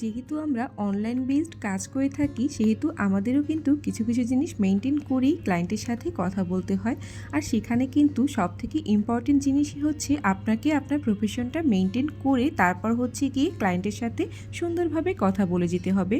যেহেতু আমরা online based কাজ করে থাকি, সেহেতু আমাদেরও কিন্তু কিছু কিছু জিনিস মেনটেন করেই ক্লায়েন্টের সাথে কথা বলতে হয়। আর সেখানে কিন্তু সব থেকে ইম্পর্টেন্ট জিনিসই হচ্ছে আপনাকে আপনার প্রফেশনটা মেনটেন করে তারপর হচ্ছে গিয়ে ক্লায়েন্টের সাথে সুন্দরভাবে কথা বলে যেতে হবে।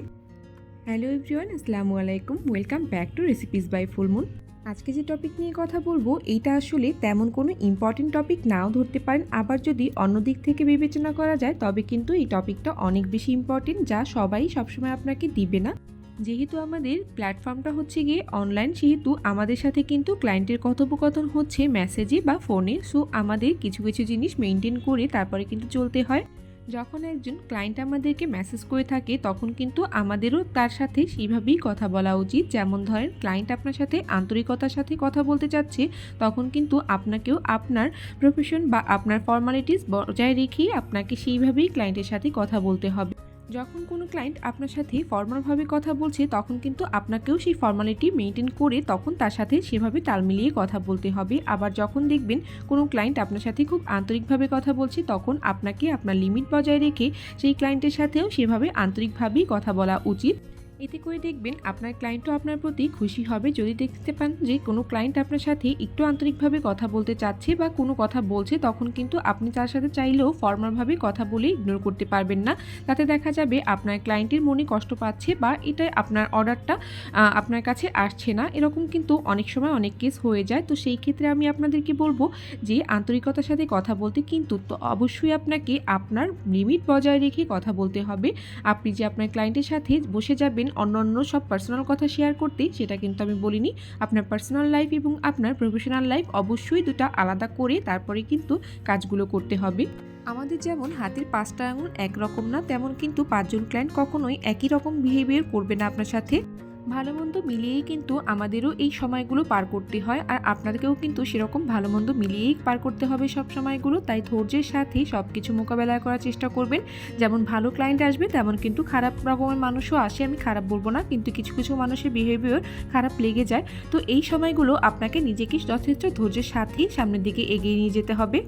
হ্যালো এভরিওয়ান আসসালামু আলাইকুম। Welcome back to recipes by Fullmoon আজকে যে টপিক নিয়ে কথা বলব, এইটা আসলে তেমন কোনো ইম্পর্টেন্ট টপিক নাও ধরতে পারেন। আবার যদি অন্য দিক থেকে বিবেচনা করা যায়, তবে কিন্তু এই টপিকটা অনেক বেশি ইম্পর্টেন্ট যা সবাই সবসময় আপনাকে দিবে না। যেহেতু আমাদের প্ল্যাটফর্মটা হচ্ছে গিয়ে অনলাইন সেহেতু আমাদের সাথে কিন্তু ক্লায়েন্টের কথোপকথন হচ্ছে মেসেজে বা ফোনে সো আমাদের কিছু কিছু জিনিস মেনটেন করে তারপরে কিন্তু চলতে হয়। যখন একজন ক্লায়েন্ট আমাদেরকে মেসেজ করে থাকে, তখন কিন্তু আমাদেরও তার সাথে সেইভাবেই কথা বলা উচিত। যেমন ধরেন ক্লায়েন্ট আপনার সাথে আন্তরিকতার সাথে কথা বলতে চাচ্ছে, তখন কিন্তু আপনাকেও আপনার প্রফেশন বা আপনার ফর্মালিটিস বজায় রেখেই আপনাকে সেইভাবেই ক্লায়েন্টের সাথে কথা বলতে হবে। যখন কোনো ক্লায়েন্ট আপনার সাথে ফর্মালভাবে কথা বলছে, তখন কিন্তু আপনাকেও সেই ফর্মালিটি মেনটেন করে তখন তার সাথে সেভাবে তাল মিলিয়ে কথা বলতে হবে। আবার যখন দেখবেন কোনো ক্লায়েন্ট আপনার সাথে খুব আন্তরিকভাবে কথা বলছে, তখন আপনাকে আপনার লিমিট বজায় রেখে সেই ক্লায়েন্টের সাথেও সেভাবে আন্তরিকভাবেই কথা বলা উচিত। এতে করে দেখবেন আপনার ক্লায়েন্টও আপনার প্রতি খুশি হবে। যদি দেখতে পান যে কোনো ক্লায়েন্ট আপনার সাথে একটু আন্তরিকভাবে কথা বলতে চাচ্ছে বা কোনো কথা বলছে, তখন কিন্তু আপনি তার সাথে চাইলেও ফর্মালভাবে কথা বলে ইগনোর করতে পারবেন না। তাতে দেখা যাবে আপনার ক্লায়েন্টের মনে কষ্ট পাচ্ছে বা এটা আপনার অর্ডারটা আপনার কাছে আসছে না। এরকম কিন্তু অনেক সময় অনেক কেস হয়ে যায়। তো সেই ক্ষেত্রে আমি আপনাদেরকে বলব যে আন্তরিকতার সাথে কথা বলতে কিন্তু তো অবশ্যই আপনাকে আপনার লিমিট বজায় রেখে কথা বলতে হবে। আপনি যে আপনার ক্লায়েন্টের সাথে বসে যাবেন অন্য অন্য সব পার্সোনাল কথা শেয়ার করতে, সেটা কিন্তু আমি বলিনি। আপনার পার্সোনাল লাইফ এবং আপনার প্রফেশনাল লাইফ অবশ্যই দুটা আলাদা করে তারপরে কিন্তু কাজগুলো করতে হবে। আমাদের যেমন হাতের পাঁচটা আঙুল একরকম না, তেমন কিন্তু পাঁচজন ক্লায়েন্ট কখনোই একই রকম বিহেভিয়ার করবে না আপনার সাথে। ভালো মন্দ মিলিয়েই কিন্তু আমাদেরও এই সময়গুলো পার করতে হয়, আর আপনাদেরকেও কিন্তু সেরকম ভালো মন্দ মিলিয়েই পার করতে হবে সব সময়গুলো। তাই ধৈর্যের সাথে সব কিছু মোকাবেলা করার চেষ্টা করবেন। যেমন ভালো ক্লায়েন্ট আসবে, তেমন কিন্তু খারাপ রকমের মানুষও আসে, আমি খারাপ বলব না। কিন্তু কিছু কিছু মানুষের বিহেভিয়ার খারাপ লেগে যায়। তো এই সময়গুলো আপনাকে নিজেকে যথেষ্ট ধৈর্যের সাথেই সামনের দিকে এগিয়ে নিয়ে যেতে হবে।